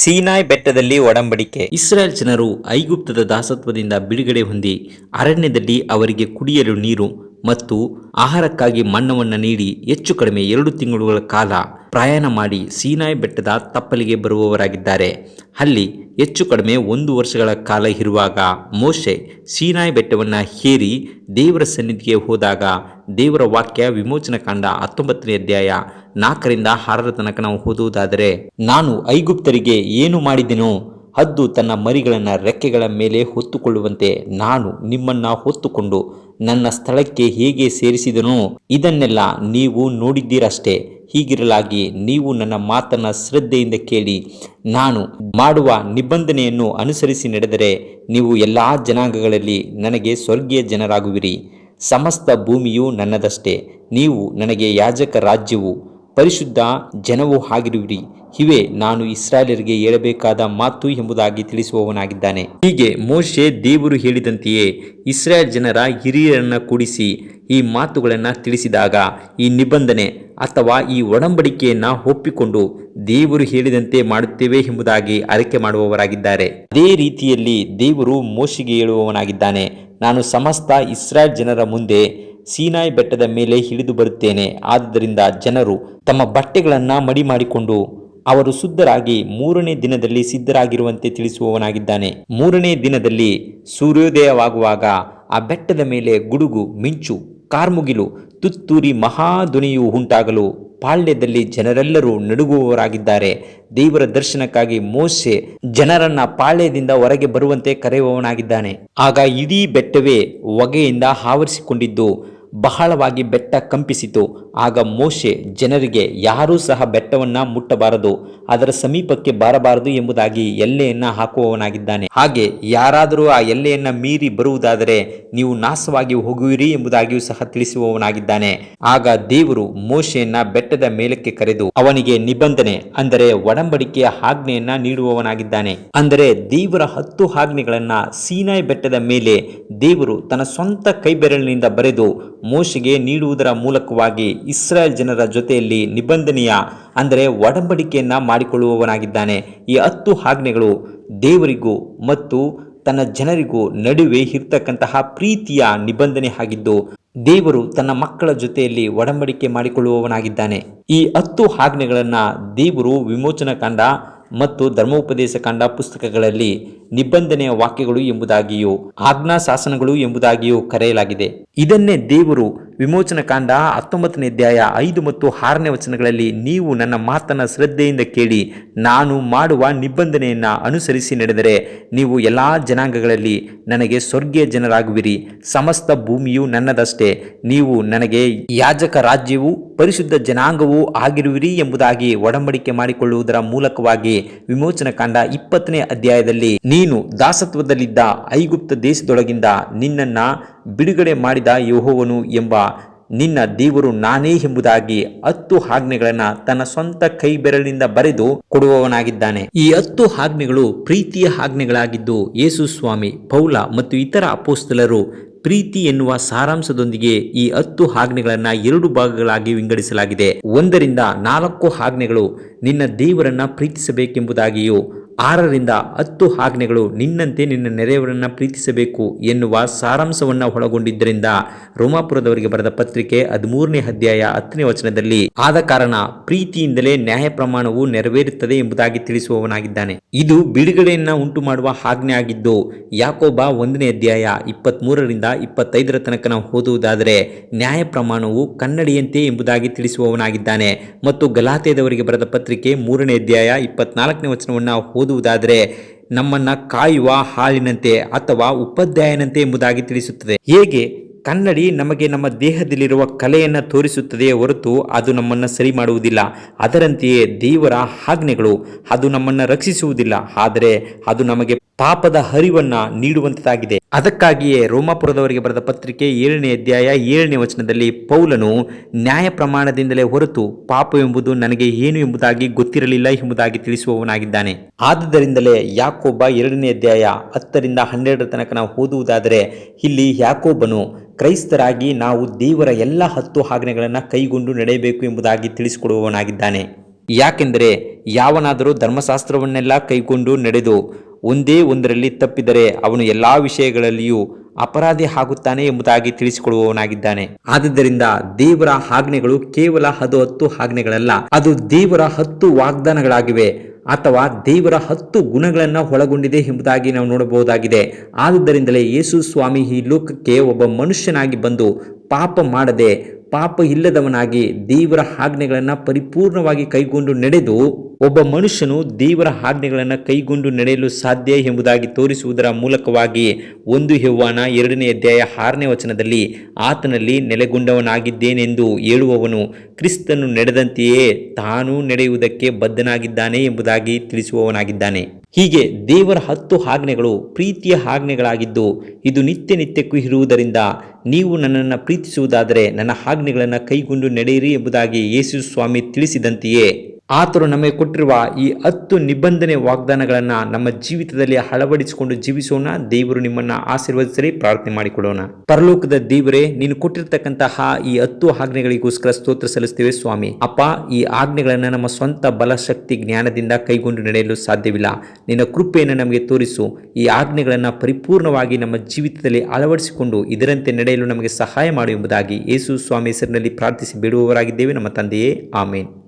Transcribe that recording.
ಸೀನಾಯ್ ಬೆಟ್ಟದಲ್ಲಿ ಒಡಂಬಡಿಕೆ. ಇಸ್ರಾಯೇಲ್ ಜನರು ಐಗುಪ್ತದ ದಾಸತ್ವದಿಂದ ಬಿಡುಗಡೆ ಹೊಂದಿ ಅರಣ್ಯದಲ್ಲಿ ಅವರಿಗೆ ಕುಡಿಯಲು ನೀರು ಮತ್ತು ಆಹಾರಕ್ಕಾಗಿ ಮಣ್ಣವನ್ನು ನೀಡಿ ಹೆಚ್ಚು ಕಡಿಮೆ ಎರಡು ತಿಂಗಳುಗಳ ಕಾಲ ಪ್ರಯಾಣ ಮಾಡಿ ಸೀನಾಯ್ ಬೆಟ್ಟದ ತಪ್ಪಲಿಗೆ ಬರುವವರಾಗಿದ್ದಾರೆ. ಅಲ್ಲಿ ಹೆಚ್ಚು ಕಡಿಮೆ ಒಂದು ವರ್ಷಗಳ ಕಾಲ ಇರುವಾಗ ಮೋಶೆ ಸೀನಾಯ್ ಬೆಟ್ಟವನ್ನು ಹೇರಿ ದೇವರ ಸನ್ನಿಧಿಗೆ ಹೋದಾಗ ದೇವರ ವಾಕ್ಯ ವಿಮೋಚನ ಕಾಂಡ ಹತ್ತೊಂಬತ್ತನೇ ಅಧ್ಯಾಯ ನಾಲ್ಕರಿಂದ ಆರರ ತನಕ ನಾವು ಓದುವುದಾದರೆ, ನಾನು ಐಗುಪ್ತರಿಗೆ ಏನು ಮಾಡಿದೆನೋ ಹದ್ದು ತನ್ನ ಮರಿಗಳನ್ನು ರೆಕ್ಕೆಗಳ ಮೇಲೆ ಹೊತ್ತುಕೊಳ್ಳುವಂತೆ ನಾನು ನಿಮ್ಮನ್ನ ಹೊತ್ತುಕೊಂಡು ನನ್ನ ಸ್ಥಳಕ್ಕೆ ಹೇಗೆ ಸೇರಿಸಿದನೋ ಇದನ್ನೆಲ್ಲ ನೀವು ನೋಡಿದ್ದೀರಷ್ಟೇ. ಹೀಗಿರಲಾಗಿ ನೀವು ನನ್ನ ಮಾತನ್ನು ಶ್ರದ್ಧೆಯಿಂದ ಕೇಳಿ, ನಾನು ಮಾಡುವ ನಿಬಂಧನೆಯನ್ನು ಅನುಸರಿಸಿ ನಡೆದರೆ ನೀವು ಎಲ್ಲ ಜನಾಂಗಗಳಲ್ಲಿ ನನಗೆ ಸ್ವರ್ಗೀಯ ಜನರಾಗುವಿರಿ. ಸಮಸ್ತ ಭೂಮಿಯು ನನ್ನದಷ್ಟೇ, ನೀವು ನನಗೆ ಯಾಜಕ ರಾಜ್ಯವು. ಪರಿಶುದ್ಧ ಜನವೂ ಆಗಿರುವಿರಿ ಇವೆ ನಾನು ಇಸ್ರಾಯೇಲರಿಗೆ ಹೇಳಬೇಕಾದ ಮಾತು ಎಂಬುದಾಗಿ ತಿಳಿಸುವವನಾಗಿದ್ದಾನೆ. ಹೀಗೆ ಮೋಶೆ ದೇವರು ಹೇಳಿದಂತೆಯೇ ಇಸ್ರಾಯೇಲ್ ಜನರ ಹಿರಿಯರನ್ನು ಕೂಡಿಸಿ ಈ ಮಾತುಗಳನ್ನು ತಿಳಿಸಿದಾಗ ಈ ನಿಬಂಧನೆ ಅಥವಾ ಈ ಒಡಂಬಡಿಕೆಯನ್ನು ಒಪ್ಪಿಕೊಂಡು ದೇವರು ಹೇಳಿದಂತೆ ಮಾಡುತ್ತೇವೆ ಎಂಬುದಾಗಿ ಆರೈಕೆ ಮಾಡುವವರಾಗಿದ್ದಾರೆ. ಅದೇ ರೀತಿಯಲ್ಲಿ ದೇವರು ಮೋಶಿಗೆ ಹೇಳುವವನಾಗಿದ್ದಾನೆ. ನಾನು ಸಮಸ್ತ ಇಸ್ರಾಯೇಲ್ ಜನರ ಮುಂದೆ ಸೀನಾಯ್ ಬೆಟ್ಟದ ಮೇಲೆ ಹಿಡಿದು ಬರುತ್ತೇನೆ. ಆದ್ದರಿಂದ ಜನರು ತಮ್ಮ ಬಟ್ಟೆಗಳನ್ನು ಮಡಿ ಮಾಡಿಕೊಂಡು ಅವರು ಶುದ್ಧರಾಗಿ ಮೂರನೇ ದಿನದಲ್ಲಿ ಸಿದ್ಧರಾಗಿರುವಂತೆ ತಿಳಿಸುವವನಾಗಿದ್ದಾನೆ. ಮೂರನೇ ದಿನದಲ್ಲಿ ಸೂರ್ಯೋದಯವಾಗುವಾಗ ಆ ಬೆಟ್ಟದ ಮೇಲೆ ಗುಡುಗು, ಮಿಂಚು, ಕಾರ್ಮುಗಿಲು, ತುತ್ತೂರಿ ಮಹಾಧ್ವನಿಯು ಉಂಟಾಗಲು ಪಾಳ್ಯದಲ್ಲಿ ಜನರೆಲ್ಲರೂ ನಡುಗುವವರಾಗಿದ್ದಾರೆ. ದೇವರ ದರ್ಶನಕ್ಕಾಗಿ ಮೋಸೆ ಜನರನ್ನ ಪಾಳ್ಯದಿಂದ ಹೊರಗೆ ಬರುವಂತೆ ಕರೆಯುವವನಾಗಿದ್ದಾನೆ. ಆಗ ಇಡೀ ಬೆಟ್ಟವೇ ಹೊಗೆಯಿಂದ ಆವರಿಸಿಕೊಂಡಿದ್ದು. ಬಹಳವಾಗಿ ಬೆಟ್ಟ ಕಂಪಿಸಿತು. ಆಗ ಮೋಶೆ ಜನರಿಗೆ, ಯಾರೂ ಸಹ ಬೆಟ್ಟವನ್ನ ಮುಟ್ಟಬಾರದು. ಅದರ ಸಮೀಪಕ್ಕೆ ಬಾರಬಾರದು ಎಂಬುದಾಗಿ ಎಲ್ಲೆಯನ್ನ ಹಾಕುವವನಾಗಿದ್ದಾನೆ. ಹಾಗೆ ಯಾರಾದರೂ ಆ ಎಲ್ಲೆಯನ್ನ ಮೀರಿ ಬರುವುದಾದರೆ ನೀವು ನಾಶವಾಗಿ ಹೋಗುವಿರಿ ಎಂಬುದಾಗಿಯೂ ಸಹ ತಿಳಿಸುವವನಾಗಿದ್ದಾನೆ. ಆಗ ದೇವರು ಮೋಶೆಯನ್ನ ಬೆಟ್ಟದ ಮೇಲಕ್ಕೆ ಕರೆದು, ಅವನಿಗೆ ನಿಬಂಧನೆ, ಅಂದರೆ ಒಡಂಬಡಿಕೆಯ ಆಜ್ಞೆಯನ್ನ ನೀಡುವವನಾಗಿದ್ದಾನೆ. ಅಂದರೆ ದೇವರ ಹತ್ತು ಆಜ್ಞೆಗಳನ್ನ ಸೀನಾಯ್ ಬೆಟ್ಟದ ಮೇಲೆ ದೇವರು ತನ್ನ ಸ್ವಂತ ಕೈಬೆರಳಿನಿಂದ ಬರೆದು ಮೋಶೆಗೆ ನೀಡುವುದರ ಮೂಲಕವಾಗಿ ಇಸ್ರಾಯೇಲ್ ಜನರ ಜೊತೆಯಲ್ಲಿ ನಿಬಂಧನೆಯ, ಅಂದರೆ ಒಡಂಬಡಿಕೆಯನ್ನು ಮಾಡಿಕೊಳ್ಳುವವನಾಗಿದ್ದಾನೆ. ಈ ಹತ್ತು ಆಜ್ಞೆಗಳು ದೇವರಿಗೂ ಮತ್ತು ತನ್ನ ಜನರಿಗೂ ನಡುವೆ ಇರ್ತಕ್ಕಂತಹ ಪ್ರೀತಿಯ ನಿಬಂಧನೆ ಆಗಿದ್ದು, ದೇವರು ತನ್ನ ಮಕ್ಕಳ ಜೊತೆಯಲ್ಲಿ ಒಡಂಬಡಿಕೆ ಮಾಡಿಕೊಳ್ಳುವವನಾಗಿದ್ದಾನೆ. ಈ ಹತ್ತು ಆಜ್ಞೆಗಳನ್ನು ದೇವರು ವಿಮೋಚನ ಕಂಡ ಮತ್ತು ಧರ್ಮೋಪದೇಶ ಕಂಡ ಪುಸ್ತಕಗಳಲ್ಲಿ ನಿಬಂಧನೆಯ ವಾಕ್ಯಗಳು ಎಂಬುದಾಗಿಯೂ ಆಜ್ಞಾ ಶಾಸನಗಳು ಎಂಬುದಾಗಿಯೂ ಕರೆಯಲಾಗಿದೆ. ಇದನ್ನೇ ದೇವರು ವಿಮೋಚನಾ ಕಾಂಡ ಹತ್ತೊಂಬತ್ತನೇ ಅಧ್ಯಾಯ ಐದು ಮತ್ತು ಆರನೇ ವಚನಗಳಲ್ಲಿ ನೀವು ನನ್ನ ಮಾತನ್ನು ಶ್ರದ್ಧೆಯಿಂದ ಕೇಳಿ, ನಾನು ಮಾಡುವ ನಿಬಂಧನೆಯನ್ನ ಅನುಸರಿಸಿ ನಡೆದರೆ ನೀವು ಎಲ್ಲ ಜನಾಂಗಗಳಲ್ಲಿ ನನಗೆ ಸ್ವರ್ಗೀಯ ಜನರಾಗುವಿರಿ. ಸಮಸ್ತ ಭೂಮಿಯು ನನ್ನದಷ್ಟೇ, ನೀವು ನನಗೆ ಯಾಜಕ ರಾಜ್ಯವೂ ಪರಿಶುದ್ಧ ಜನಾಂಗವೂ ಆಗಿರುವಿರಿ ಎಂಬುದಾಗಿ ಒಡಂಬಡಿಕೆ ಮಾಡಿಕೊಳ್ಳುವುದರ ಮೂಲಕವಾಗಿ ವಿಮೋಚನಾ ಕಾಂಡ ಇಪ್ಪತ್ತನೇ ಅಧ್ಯಾಯದಲ್ಲಿ ನೀನು ದಾಸತ್ವದಲ್ಲಿದ್ದ ಐಗುಪ್ತ ದೇಶದೊಳಗಿಂದ ನಿನ್ನನ್ನ ಬಿಡುಗಡೆ ಮಾಡಿದ ಯೋಹೋವನು ಎಂಬ ನಿನ್ನ ದೇವರು ನಾನೇ ಎಂಬುದಾಗಿ ಹತ್ತು ಆಜ್ಞೆಗಳನ್ನು ತನ್ನ ಸ್ವಂತ ಕೈ ಬೆರಳಿನಿಂದ ಬರೆದು ಕೊಡುವವನಾಗಿದ್ದಾನೆ. ಈ ಹತ್ತು ಆಜ್ಞೆಗಳು ಪ್ರೀತಿಯ ಆಜ್ಞೆಗಳಾಗಿದ್ದು ಯೇಸು ಸ್ವಾಮಿ, ಪೌಲ ಮತ್ತು ಇತರ ಅಪೋಸ್ತಲರು ಪ್ರೀತಿ ಎನ್ನುವ ಸಾರಾಂಶದೊಂದಿಗೆ ಈ ಹತ್ತು ಆಜ್ಞೆಗಳನ್ನು ಎರಡು ಭಾಗಗಳಾಗಿ ವಿಂಗಡಿಸಲಾಗಿದೆ. ಒಂದರಿಂದ ನಾಲ್ಕು ಆಜ್ಞೆಗಳು ನಿನ್ನ ದೇವರನ್ನ ಪ್ರೀತಿಸಬೇಕೆಂಬುದಾಗಿಯೂ ಆರರಿಂದ ಹತ್ತು ಆಜ್ಞೆಗಳು ನಿನ್ನಂತೆ ನಿನ್ನ ನೆರೆಯವರನ್ನು ಪ್ರೀತಿಸಬೇಕು ಎನ್ನುವ ಸಾರಾಂಶವನ್ನ ಒಳಗೊಂಡಿದ್ದರಿಂದ ರೋಮಾಪುರದವರಿಗೆ ಬರೆದ ಪತ್ರಿಕೆ ಹದಿಮೂರನೇ ಅಧ್ಯಾಯ ಹತ್ತನೇ ವಚನದಲ್ಲಿ, ಆದ ಕಾರಣ ಪ್ರೀತಿಯಿಂದಲೇ ನ್ಯಾಯ ಪ್ರಮಾಣವು ನೆರವೇರುತ್ತದೆ ಎಂಬುದಾಗಿ ತಿಳಿಸುವವನಾಗಿದ್ದಾನೆ. ಇದು ಬಿಡುಗಡೆಯನ್ನ ಉಂಟು ಮಾಡುವ ಆಜ್ಞೆ ಆಗಿದ್ದು, ಯಾಕೋಬ ಒಂದನೇ ಅಧ್ಯಾಯ ಇಪ್ಪತ್ತ್ ಮೂರರಿಂದ ಇಪ್ಪತ್ತೈದರ ತನಕ ನಾವು ಓದುವುದಾದರೆ, ನ್ಯಾಯ ಪ್ರಮಾಣವು ಕನ್ನಡಿಯಂತೆ ಎಂಬುದಾಗಿ ತಿಳಿಸುವವನಾಗಿದ್ದಾನೆ. ಮತ್ತು ಗಲಾತೆದವರಿಗೆ ಬರೆದ ಪತ್ರಿಕೆ ಮೂರನೇ ಅಧ್ಯಾಯ ಇಪ್ಪತ್ನಾಲ್ಕನೇ ವಚನವನ್ನು ಓದುವುದಾದರೆ ನಮ್ಮನ್ನು ಕಾಯುವ ಹಾಲಿನಂತೆ ಅಥವಾ ಉಪಾಧ್ಯಾಯನಂತೆ ಎಂಬುದಾಗಿ ತಿಳಿಸುತ್ತದೆ. ಹೇಗೆ? ಕನ್ನಡಿ ನಮಗೆ ನಮ್ಮ ದೇಹದಲ್ಲಿರುವ ಕಲೆಯನ್ನು ತೋರಿಸುತ್ತದೆ ಹೊರತು ಅದು ನಮ್ಮನ್ನು ಸರಿ ಮಾಡುವುದಿಲ್ಲ. ಅದರಂತೆಯೇ ದೇವರ ಆಜ್ಞೆಗಳು ಅದು ನಮ್ಮನ್ನು ರಕ್ಷಿಸುವುದಿಲ್ಲ. ಆದರೆ ಅದು ನಮಗೆ ಪಾಪದ ಹರಿವನ್ನ ನೀಡುವಂತಾಗಿದೆ ಅದಕ್ಕಾಗಿಯೇ ರೋಮಾಪುರದವರಿಗೆ ಬರೆದ ಪತ್ರಿಕೆ ಏಳನೇ ಅಧ್ಯಾಯ ಏಳನೇ ವಚನದಲ್ಲಿ ಪೌಲನು ನ್ಯಾಯ ಪ್ರಮಾಣದಿಂದಲೇ ಹೊರತು ಪಾಪವೆಂಬುದು ನನಗೆ ಏನು ಎಂಬುದಾಗಿ ಗೊತ್ತಿರಲಿಲ್ಲ ಎಂಬುದಾಗಿ ತಿಳಿಸುವವನಾಗಿದ್ದಾನೆ. ಆದುದರಿಂದಲೇ ಯಾಕೋಬ ಎರಡನೇ ಅಧ್ಯಾಯ ಹತ್ತರಿಂದ ಹನ್ನೆರಡರ ತನಕ ನಾವು ಓದುವುದಾದರೆ, ಇಲ್ಲಿ ಯಾಕೋಬನು ಕ್ರೈಸ್ತರಾಗಿ ನಾವು ದೇವರ ಎಲ್ಲ ಹತ್ತು ಆಜ್ಞೆಗಳನ್ನು ಕೈಗೊಂಡು ನಡೆಯಬೇಕು ಎಂಬುದಾಗಿ ತಿಳಿಸಿಕೊಡುವವನಾಗಿದ್ದಾನೆ. ಯಾಕೆಂದರೆ ಯಾವನಾದರೂ ಧರ್ಮಶಾಸ್ತ್ರವನ್ನೆಲ್ಲ ಕೈಗೊಂಡು ನಡೆದು ಒಂದೇ ಒಂದರಲ್ಲಿ ತಪ್ಪಿದರೆ ಅವನು ಎಲ್ಲ ವಿಷಯಗಳಲ್ಲಿಯೂ ಅಪರಾಧಿ ಆಗುತ್ತಾನೆ ಎಂಬುದಾಗಿ ತಿಳಿಸಿಕೊಳ್ಳುವವನಾಗಿದ್ದಾನೆ. ಆದುದರಿಂದ ದೇವರ ಆಜ್ಞೆಗಳು ಕೇವಲ ಅದು ಹತ್ತು ಆಜ್ಞೆಗಳಲ್ಲ, ಅದು ದೇವರ ಹತ್ತು ವಾಗ್ದಾನಗಳಾಗಿವೆ ಅಥವಾ ದೇವರ ಹತ್ತು ಗುಣಗಳನ್ನು ಒಳಗೊಂಡಿದೆ ಎಂಬುದಾಗಿ ನಾವು ನೋಡಬಹುದಾಗಿದೆ. ಆದುದರಿಂದಲೇ ಯೇಸು ಸ್ವಾಮಿ ಈ ಲೋಕಕ್ಕೆ ಒಬ್ಬ ಮನುಷ್ಯನಾಗಿ ಬಂದು ಪಾಪ ಮಾಡದೆ ಪಾಪ ಇಲ್ಲದವನಾಗಿ ದೇವರ ಆಜ್ಞೆಗಳನ್ನು ಪರಿಪೂರ್ಣವಾಗಿ ಕೈಗೊಂಡು ನಡೆದು ಒಬ್ಬ ಮನುಷ್ಯನು ದೇವರ ಆಜ್ಞೆಗಳನ್ನು ಕೈಗೊಂಡು ನಡೆಯಲು ಸಾಧ್ಯ ಎಂಬುದಾಗಿ ತೋರಿಸುವುದರ ಮೂಲಕವಾಗಿ ಒಂದು ಹೆವ್ವಾನ ಎರಡನೇ ಅಧ್ಯಾಯ ಆರನೇ ವಚನದಲ್ಲಿ, ಆತನಲ್ಲಿ ನೆಲೆಗೊಂಡವನಾಗಿದ್ದೇನೆಂದು ಹೇಳುವವನು ಕ್ರಿಸ್ತನು ನಡೆದಂತೆಯೇ ತಾನು ನಡೆಯುವುದಕ್ಕೆ ಬದ್ಧನಾಗಿದ್ದಾನೆ ಎಂಬುದಾಗಿ ತಿಳಿಸುವವನಾಗಿದ್ದಾನೆ. ಹೀಗೆ ದೇವರ ಹತ್ತು ಆಜ್ಞೆಗಳು ಪ್ರೀತಿಯ ಆಜ್ಞೆಗಳಾಗಿದ್ದು, ಇದು ನಿತ್ಯ ನಿತ್ಯಕ್ಕೂ ಇರುವುದರಿಂದ ನೀವು ನನ್ನನ್ನು ಪ್ರೀತಿಸುವುದಾದರೆ ನನ್ನ ಆಜ್ಞೆಗಳನ್ನು ಕೈಗೊಂಡು ನಡೆಯಿರಿ ಎಂಬುದಾಗಿ ಯೇಸು ಸ್ವಾಮಿ ತಿಳಿಸಿದಂತೆಯೇ ಆತನು ನಮಗೆ ಕೊಟ್ಟಿರುವ ಈ ಹತ್ತು ನಿಬಂಧನೆ ವಾಗ್ದಾನಗಳನ್ನು ನಮ್ಮ ಜೀವಿತದಲ್ಲಿ ಅಳವಡಿಸಿಕೊಂಡು ಜೀವಿಸೋಣ. ದೇವರು ನಿಮ್ಮನ್ನು ಆಶೀರ್ವದಿಸಲಿ, ಪ್ರಾರ್ಥನೆ ಮಾಡಿಕೊಡೋಣ ಪರಲೋಕದ ದೇವರೇ, ನೀನು ಕೊಟ್ಟಿರ್ತಕ್ಕಂತಹ ಈ ಹತ್ತು ಆಜ್ಞೆಗಳಿಗೋಸ್ಕರ ಸ್ತೋತ್ರ ಸಲ್ಲಿಸ್ತೇವೆ ಸ್ವಾಮಿ. ಅಪ್ಪ, ಈ ಆಜ್ಞೆಗಳನ್ನು ನಮ್ಮ ಸ್ವಂತ ಬಲಶಕ್ತಿ ಜ್ಞಾನದಿಂದ ಕೈಗೊಂಡು ನಡೆಯಲು ಸಾಧ್ಯವಿಲ್ಲ. ನಿನ್ನ ಕೃಪೆಯನ್ನು ನಮಗೆ ತೋರಿಸು. ಈ ಆಜ್ಞೆಗಳನ್ನು ಪರಿಪೂರ್ಣವಾಗಿ ನಮ್ಮ ಜೀವಿತದಲ್ಲಿ ಅಳವಡಿಸಿಕೊಂಡು ಇದರಂತೆ ನಡೆಯಲು ನಮಗೆ ಸಹಾಯ ಮಾಡು ಎಂಬುದಾಗಿ ಯೇಸು ಸ್ವಾಮಿ ಹೆಸರಿನಲ್ಲಿ ಪ್ರಾರ್ಥಿಸಿ ಬಿಡುವವರಾಗಿದ್ದೇವೆ. ನಮ್ಮ ತಂದೆಯೇ, ಆಮೇನ್.